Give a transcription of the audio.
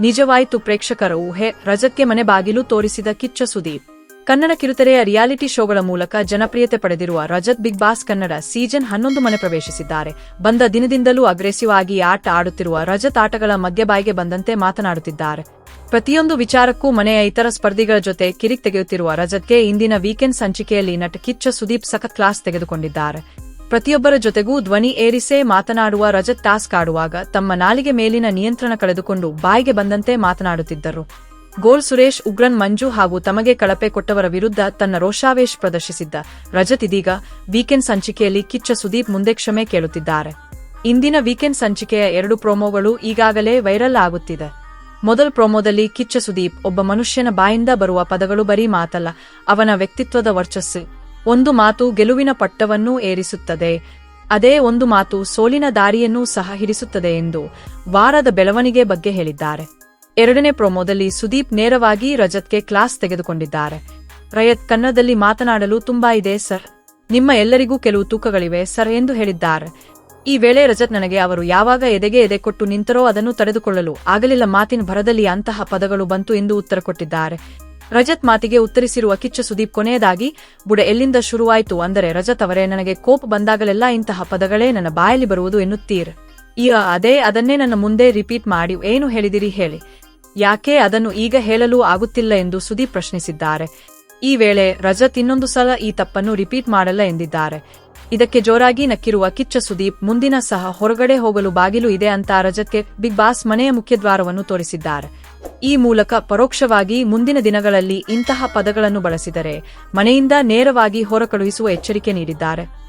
ನಿಜವಾಯಿತು ಪ್ರೇಕ್ಷಕರ ಊಹೆ ರಜತ್ಗೆ ಮನೆ ಬಾಗಿಲು ತೋರಿಸಿದ ಕಿಚ್ಚ ಸುದೀಪ್. ಕನ್ನಡ ಕಿರುತೆರೆಯ ರಿಯಾಲಿಟಿ ಶೋಗಳ ಮೂಲಕ ಜನಪ್ರಿಯತೆ ಪಡೆದಿರುವ Rajath Big Boss Kannada season ಹನ್ನೊಂದು ಮನೆ ಪ್ರವೇಶಿಸಿದ್ದಾರೆ. ಬಂದ ದಿನದಿಂದಲೂ ಅಗ್ರೆಸಿವ್ ಆಗಿ ಆಟ ಆಡುತ್ತಿರುವ ರಜತ್ ಆಟಗಳ ಮಧ್ಯಬಾಯಿಗೆ ಬಂದಂತೆ ಮಾತನಾಡುತ್ತಿದ್ದಾರೆ. ಪ್ರತಿಯೊಂದು ವಿಚಾರಕ್ಕೂ ಮನೆಯ ಇತರ ಸ್ಪರ್ಧಿಗಳ ಜೊತೆ ಕಿರಿಕ್ ತೆಗೆಯುತ್ತಿರುವ ರಜತ್ಗೆ ಇಂದಿನ ವೀಕೆಂಡ್ ಸಂಚಿಕೆಯಲ್ಲಿ ನಟ ಕಿಚ್ಚ ಸುದೀಪ್ ಸಖತ್ ಕ್ಲಾಸ್ ತೆಗೆದುಕೊಂಡಿದ್ದಾರೆ. ಪ್ರತಿಯೊಬ್ಬರ ಜೊತೆಗೂ ಧ್ವನಿ ಏರಿಸೇ ಮಾತನಾಡುವ ರಜತ್ ಟಾಸ್ಕ್ ಆಡುವಾಗ ತಮ್ಮ ನಾಲಿಗೆ ಮೇಲಿನ ನಿಯಂತ್ರಣ ಕಳೆದುಕೊಂಡು ಬಾಯಿಗೆ ಬಂದಂತೆ ಮಾತನಾಡುತ್ತಿದ್ದರು. ಗೋಲ್ ಸುರೇಶ್, ಉಗ್ರನ್ ಮಂಜು ಹಾಗೂ ತಮಗೆ ಕಳಪೆ ಕೊಟ್ಟವರ ವಿರುದ್ಧ ತನ್ನ ರೋಷಾವೇಶ್ ಪ್ರದರ್ಶಿಸಿದ್ದ ರಜತ್ ಇದೀಗ ವೀಕೆಂಡ್ ಸಂಚಿಕೆಯಲ್ಲಿ ಕಿಚ್ಚ ಸುದೀಪ್ ಮುಂದೆ ಕ್ಷಮೆ ಕೇಳುತ್ತಿದ್ದಾರೆ. ಇಂದಿನ ವೀಕೆಂಡ್ ಸಂಚಿಕೆಯ ಎರಡು ಪ್ರೋಮೋಗಳು ಈಗಾಗಲೇ ವೈರಲ್ ಆಗುತ್ತಿದೆ. ಮೊದಲ ಪ್ರೋಮೋದಲ್ಲಿ ಕಿಚ್ಚ ಸುದೀಪ್ ಒಬ್ಬ ಮನುಷ್ಯನ ಬಾಯಿಂದ ಬರುವ ಪದಗಳು ಬರೀ ಮಾತಲ್ಲ, ಅವನ ವ್ಯಕ್ತಿತ್ವದ ವರ್ಚಸ್ಸು. ಒಂದು ಮಾತು ಗೆಲುವಿನ ಪಟ್ಟವನ್ನೂ ಏರಿಸುತ್ತದೆ. ಅದೇ ಒಂದು ಮಾತು ಸೋಲಿನ ದಾರಿಯನ್ನೂ ಸಹ ಹಿಡಿಸುತ್ತದೆ ಎಂದು ವಾರದ ಬೆಳವಣಿಗೆ ಬಗ್ಗೆ ಹೇಳಿದ್ದಾರೆ. ಎರಡನೇ ಪ್ರೊಮೋದಲ್ಲಿ ಸುದೀಪ್ ನೇರವಾಗಿ ರಜತ್ಗೆ ಕ್ಲಾಸ್ ತೆಗೆದುಕೊಂಡಿದ್ದಾರೆ. ರಯತ್ ಕನ್ನಡದಲ್ಲಿ ಮಾತನಾಡಲು ತುಂಬಾ ಇದೆ, ಸರ್. ನಿಮ್ಮ ಎಲ್ಲರಿಗೂ ಕೆಲವು ತೂಕಗಳಿವೆ, ಸರ್, ಎಂದು ಹೇಳಿದ್ದಾರೆ. ಈ ವೇಳೆ ರಜತ್ ನನಗೆ, ಅವರು ಯಾವಾಗ ಎದೆಗೆ ಎದೆ ಕೊಟ್ಟು ನಿಂತರೋ ಅದನ್ನು ತಡೆದುಕೊಳ್ಳಲು ಆಗಲಿಲ್ಲ, ಮಾತಿನ ಭರದಲ್ಲಿ ಅಂತಹ ಪದಗಳು ಬಂತು ಎಂದು ಉತ್ತರ ಕೊಟ್ಟಿದ್ದಾರೆ. ರಜತ್ ಮಾತಿಗೆ ಉತ್ತರಿಸಿರುವ ಕಿಚ್ಚ ಸುದೀಪ್ ಕೊನೆಯದಾಗಿ, ಬುಡ, ಎಲ್ಲಿಂದ ಶುರುವಾಯಿತು? ಅಂದರೆ ರಜತ್ ಅವರೇ, ನನಗೆ ಕೋಪ ಬಂದಾಗಲೆಲ್ಲ ಇಂತಹ ಪದಗಳೇ ನನ್ನ ಬಾಯಲ್ಲಿ ಬರುವುದು ಎನ್ನುತ್ತೀರ್. ಈಗ ಅದೇ, ಅದನ್ನೇ ನನ್ನ ಮುಂದೆ ರಿಪೀಟ್ ಮಾಡಿ, ಏನು ಹೇಳಿದಿರಿ ಹೇಳಿ. ಯಾಕೆ ಅದನ್ನು ಈಗ ಹೇಳಲು ಆಗುತ್ತಿಲ್ಲ ಎಂದು ಸುದೀಪ್ ಪ್ರಶ್ನಿಸಿದ್ದಾರೆ. ಈ ವೇಳೆ ರಜತ್ ಇನ್ನೊಂದು ಸಲ ಈ ತಪ್ಪನ್ನು ರಿಪೀಟ್ ಮಾಡಲ್ಲ ಎಂದಿದ್ದಾರೆ. ಇದಕ್ಕೆ ಜೋರಾಗಿ ನಕ್ಕಿರುವ ಕಿಚ್ಚ ಸುದೀಪ್, ಮುಂದಿನ ಸಹ ಹೊರಗಡೆ ಹೋಗಲು ಬಾಗಿಲು ಇದೆ ಅಂತ ರಜತ್ಗೆ ಬಿಗ್ ಬಾಸ್ ಮನೆಯ ಮುಖ್ಯದ್ವಾರವನ್ನು ತೋರಿಸಿದ್ದಾರೆ. ಈ ಮೂಲಕ ಪರೋಕ್ಷವಾಗಿ ಮುಂದಿನ ದಿನಗಳಲ್ಲಿ ಇಂತಹ ಪದಗಳನ್ನು ಬಳಸಿದರೆ ಮನೆಯಿಂದ ನೇರವಾಗಿ ಹೊರಕಳುಹಿಸುವ ಎಚ್ಚರಿಕೆ ನೀಡಿದ್ದಾರೆ.